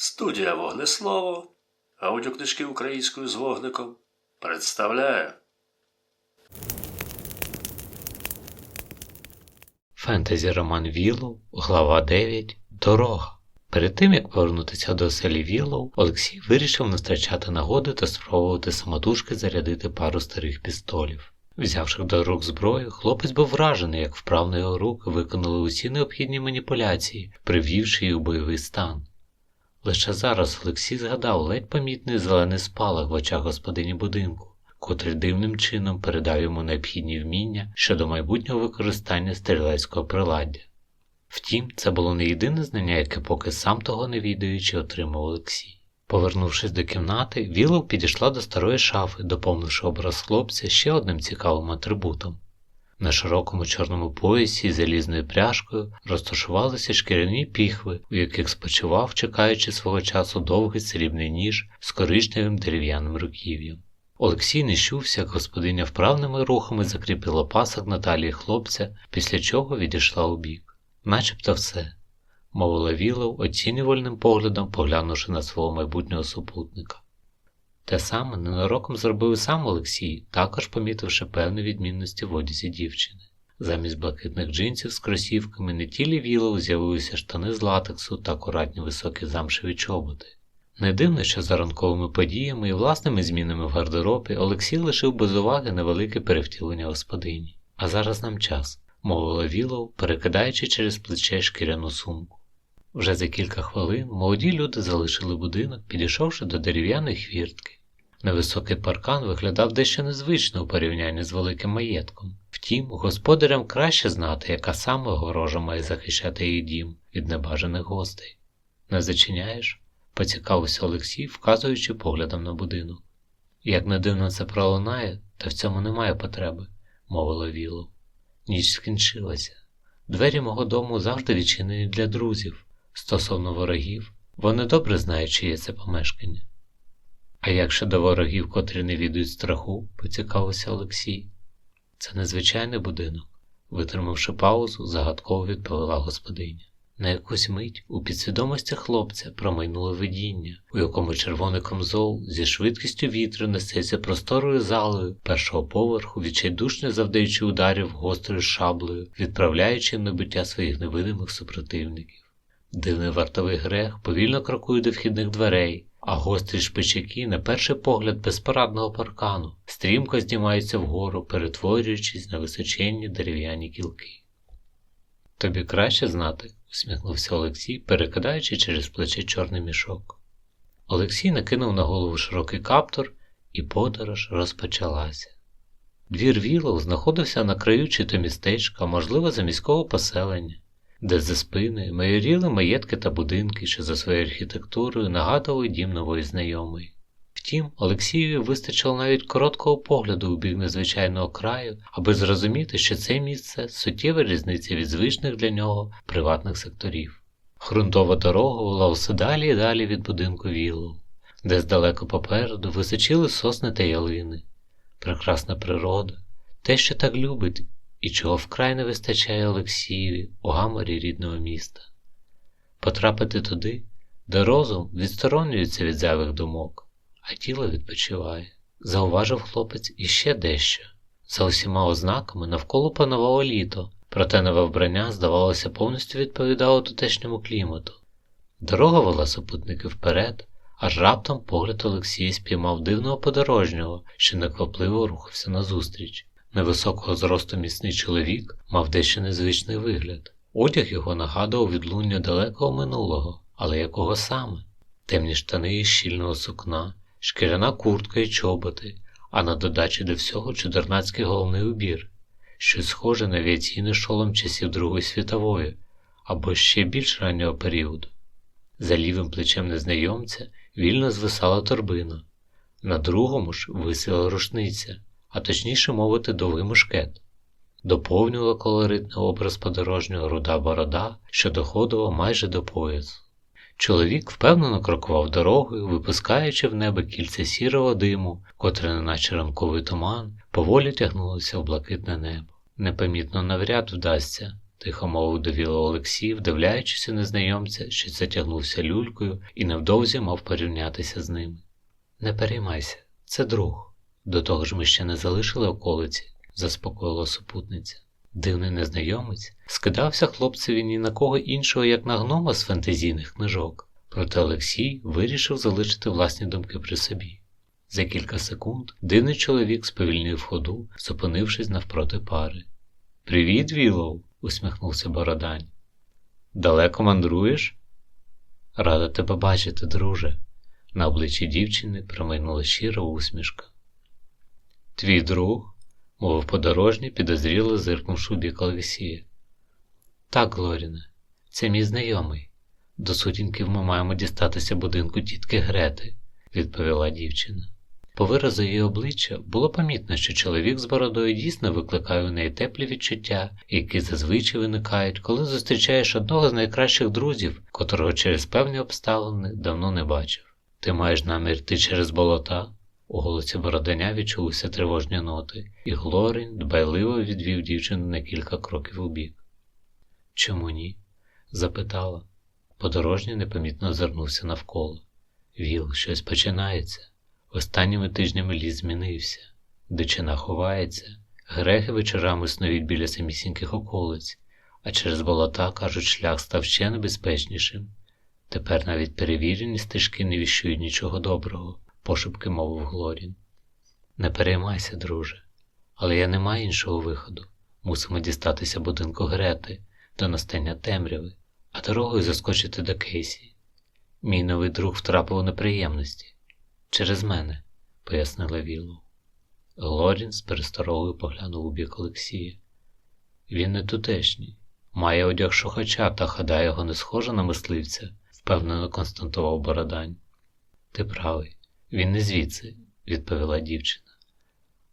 Студія Вогнеслово, аудіокнижки українською з вогником представляє Фентезі роман Віллоу, глава 9. Дорога. Перед тим як повернутися до селі Віллоу, Олексій вирішив не втрачати нагоди та спробувати самотужки зарядити пару старих пістолів. Взявши до рук зброю, хлопець був вражений, як вправно його руки виконали усі необхідні маніпуляції, привівши їх у бойовий стан. Лише зараз Олексій згадав ледь помітний зелений спалах в очах господині будинку, котрий дивним чином передав йому необхідні вміння щодо майбутнього використання стрілецького приладдя. Втім, це було не єдине знання, яке поки сам того не відаючи отримав Олексій. Повернувшись до кімнати, Вілов підійшла до старої шафи, доповнивши образ хлопця ще одним цікавим атрибутом. На широкому чорному поясі залізною пряжкою розташувалися шкіряні піхви, у яких спочивав, чекаючи свого часу довгий срібний ніж з коричневим дерев'яним руків'ям. Олексій не щувся, як господиня вправними рухами закріпила пасок на талії хлопця, після чого відійшла у бік. Начебто все, мовила Вілов, оцінювальним поглядом поглянувши на свого майбутнього супутника. Те саме ненароком зробив і сам Олексій, також помітивши певні відмінності в одязі дівчини. Замість блакитних джинсів з кросівками на тілі Вілов з'явилися штани з латексу та акуратні високі замшеві чоботи. Не дивно, що за ранковими подіями і власними змінами в гардеробі Олексій лишив без уваги невелике перевтілення господині. А зараз нам час, мовила Вілов, перекидаючи через плече шкіряну сумку. Вже за кілька хвилин молоді люди залишили будинок, підійшовши до дерев'яної хвіртки. Невисокий паркан виглядав дещо незвично у порівнянні з великим маєтком. Втім, господарям краще знати, яка саме огорожа має захищати їх дім від небажаних гостей. Не зачиняєш? поцікавився Олексій, вказуючи поглядом на будинок. Як не дивно це пролунає, та в цьому немає потреби, мовила Вілов. Ніч скінчилася. Двері мого дому завжди відчинені для друзів. Стосовно ворогів, вони добре знають, чиє це помешкання. А як щодо ворогів, котрі не відають страху, поцікавився Олексій. Це незвичайний будинок, витримавши паузу, загадково відповіла господиня. На якусь мить у підсвідомості хлопця промайнуло видіння, у якому червоний камзол зі швидкістю вітру несеться просторою залою першого поверху, відчайдушно завдаючи ударів гострою шаблею, відправляючи в небиття своїх невидимих супротивників. Дивний вартовий грех повільно крокує до вхідних дверей, а гострі шпичаки, на перший погляд безпорадного паркану, стрімко здіймаються вгору, перетворюючись на височенні дерев'яні кілки. Тобі краще знати, усміхнувся Олексій, перекидаючи через плече чорний мішок. Олексій накинув на голову широкий каптур, і подорож розпочалася. Двір Вілов знаходився на краю чи то містечка, можливо, за міського поселення де за спини майоріли маєтки та будинки, що за своєю архітектурою нагадували дім нової знайомої. Втім, Олексієві вистачило навіть короткого погляду у бік незвичайного краю, аби зрозуміти, що це місце суттєва різниця від звичних для нього приватних секторів. Грунтова дорога була усе далі і далі від будинку Віллоу, де здалеку попереду височили сосни та ялини, прекрасна природа, те, що так любить і чого вкрай не вистачає Олексієві у гаморі рідного міста. Потрапити туди, де розум відсторонюється від зайвих думок, а тіло відпочиває. Зауважив хлопець іще дещо. За усіма ознаками навколо панувало літо, проте нове вбрання, здавалося, повністю відповідало тутешньому клімату. Дорога вела супутники вперед, аж раптом погляд Олексія спіймав дивного подорожнього, що неквапливо рухався назустріч. Невисокого зросту міцний чоловік мав дещо незвичний вигляд. Одяг його нагадував відлуння далекого минулого, але якого саме? Темні штани із щільного сукна, шкіряна куртка і чоботи, а на додачі до всього чудернацький головний убір, щось схоже на авіаційний шолом часів Другої світової або ще більш раннього періоду. За лівим плечем незнайомця вільно звисала торбина, на другому ж висіла рушниця а точніше мовити, довгий мушкет. Доповнювала колоритний образ подорожнього руда борода, що доходила майже до поясу. Чоловік впевнено крокував дорогою, випускаючи в небо кільце сірого диму, котре, неначе ранковий туман, поволі тягнулося в блакитне небо. Непомітно навряд вдасться, тихо мовив довіло Олексій, вдивляючись незнайомця, що затягнувся люлькою і невдовзі мав порівнятися з ними. Не переймайся, це друг. До того ж ми ще не залишили околиці, заспокоїла супутниця. Дивний незнайомець скидався хлопцеві ні на кого іншого, як на гнома з фантазійних книжок, проте Олексій вирішив залишити власні думки при собі. За кілька секунд дивний чоловік сповільнив ходу, зупинившись навпроти пари. Привіт, Вілоу, усміхнувся Бородань. Далеко мандруєш? Рада тебе бачити, друже. На обличчі дівчини промайнула щира усмішка. Твій друг, мовив подорожній, підозріло зиркнувши у бік Олексія. Так, Глоріне, це мій знайомий. До сутінків ми маємо дістатися будинку тітки Грети, відповіла дівчина. По виразу її обличчя було помітно, що чоловік з бородою дійсно викликає у неї теплі відчуття, які зазвичай виникають, коли зустрічаєш одного з найкращих друзів, котрого через певні обставини давно не бачив. Ти маєш намір йти через болота? У голосі Бородання відчулися тривожні ноти, і Глорін дбайливо відвів дівчину на кілька кроків убік. Чому ні? запитала. Подорожній непомітно озирнувся навколо. Віл, щось починається. Останніми тижнями ліс змінився, дичина ховається, грехи вечорами снують біля самісіньких околиць, а через болота, кажуть, шлях став ще небезпечнішим. Тепер навіть перевірені стежки не віщують нічого доброго, пошепки мовив Глорін. Не переймайся, друже, але я не маю іншого виходу. Мусимо дістатися будинку Грети до настання темряви, а дорогою заскочити до Кейсі. Мій новий друг втрапив у неприємності. Через мене, пояснила Віллоу. Глорін з пересторогою поглянув у бік Олексія. Він не тутешній, має одяг шухача та хада його не схожа на мисливця, впевнено констатував Бородань. Ти правий, він не звідси, відповіла дівчина.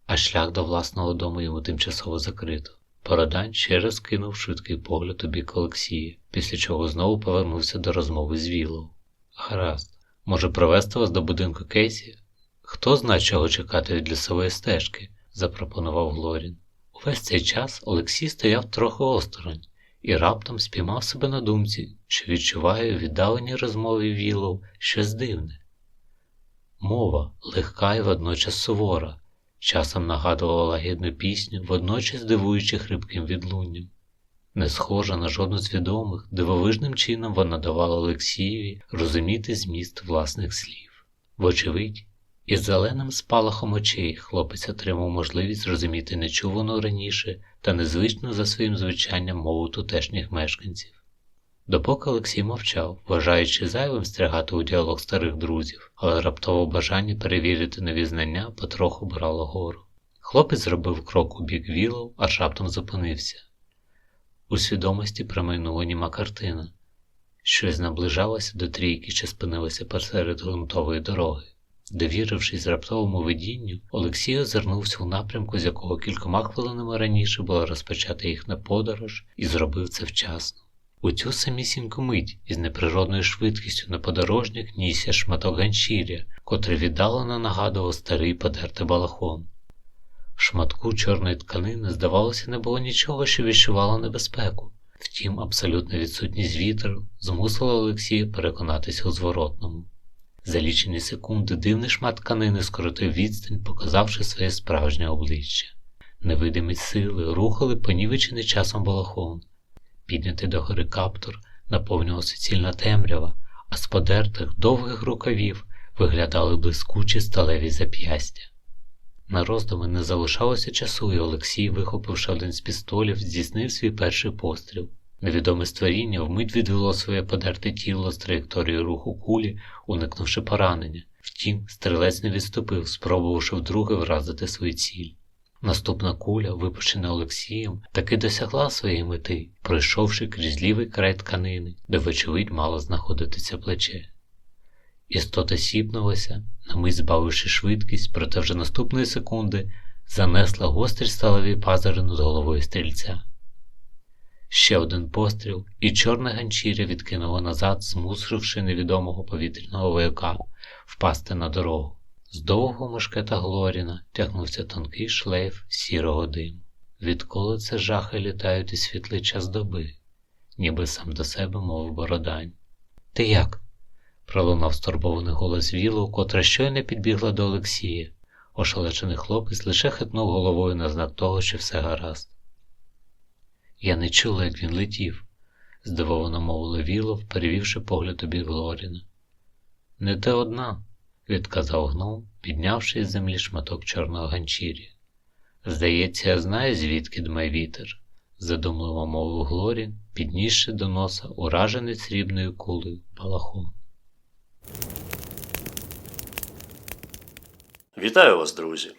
А шлях до власного дому йому тимчасово закрито. Бородань ще раз кинув швидкий погляд у бік Олексія, після чого знову повернувся до розмови з Віллоу. Гаразд. Може, провести вас до будинку Кейсі? Хто знає, чого чекати від лісової стежки, запропонував Глорін. Увесь цей час Олексій стояв трохи осторонь і раптом спіймав себе на думці, що відчуває у віддаленій розмові Вілов щось дивне. Мова легка і водночас сувора, часом нагадувала лагідну пісню, водночас дивуючи хрипким відлунням. Не схожа на жодну з відомих, дивовижним чином вона давала Олексієві розуміти зміст власних слів. Вочевидь, із зеленим спалахом очей хлопець отримав можливість зрозуміти нечувану раніше та незвичну за своїм звичанням мову тутешніх мешканців. Допоки Олексій мовчав, вважаючи зайвим стрягати у діалог старих друзів, але раптове бажання перевірити нові знання потроху брало гору. Хлопець зробив крок у бік вілов, аж раптом зупинився. У свідомості промайнула німа картина, щось наближалося до трійки, що спинилася посеред ґрунтової дороги. Довірившись раптовому видінню, Олексій озирнувся у напрямку, з якого кількома хвилинами раніше була розпочата їхня подорож, і зробив це вчасно. У цю самісіньку мить із неприродною швидкістю на подорожніх нісся шматок ганчір'я, котрий віддалено нагадував старий подертий балахон. В шматку чорної тканини, здавалося, не було нічого, що відчувало небезпеку. Втім, абсолютна відсутність вітру змусила Олексія переконатися у зворотному. За лічені секунди дивний шмат тканини скоротив відстань, показавши своє справжнє обличчя. Невидимі сили рухали понівечений часом балахон. Піднятий до гори каптур наповнював суцільна темрява, а з подертих довгих рукавів виглядали блискучі сталеві зап'ястя. На роздуми не залишалося часу, і Олексій, вихопивши один з пістолів, здійснив свій перший постріл. Невідоме створіння вмить відвело своє подерте тіло з траєкторії руху кулі, уникнувши поранення. Втім, стрілець не відступив, спробувавши вдруге вразити свою ціль. Наступна куля, випущена Олексієм, таки досягла своєї мети, пройшовши крізь лівий край тканини, де, вочевидь, мало знаходитися плече. Істота сіпнулася, на мить збавивши швидкість, проте вже наступної секунди занесла гострі сталеві пазури над головою стрільця. Ще один постріл, і чорне ганчір'я відкинуло назад, змусивши невідомого повітряного вояка впасти на дорогу. З довгого мушкета Глоріна тягнувся тонкий шлейф сірого диму. Відколи це жахи літають у світлий час доби, ніби сам до себе мовив Бородань. Ти як? пролунав стурбований голос Вілу, котра щойно підбігла до Олексія. Ошелечений хлопець лише хитнув головою на знак того, що все гаразд. Я не чула, як він летів, здивовано мовила Вілов, перевівши погляд у бік Глоріна. Не ти одна, відказав гном, піднявши з землі шматок чорного ганчір'я. Здається, я знаю, звідки дме вітер, задумливо мовив Глорін, піднісши до носа уражений срібною кулею балахон. Вітаю вас, друзі!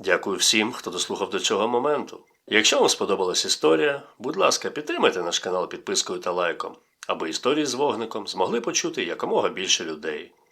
Дякую всім, хто дослухав до цього моменту. Якщо вам сподобалась історія, будь ласка, підтримайте наш канал підпискою та лайком, аби історії з вогником змогли почути якомога більше людей,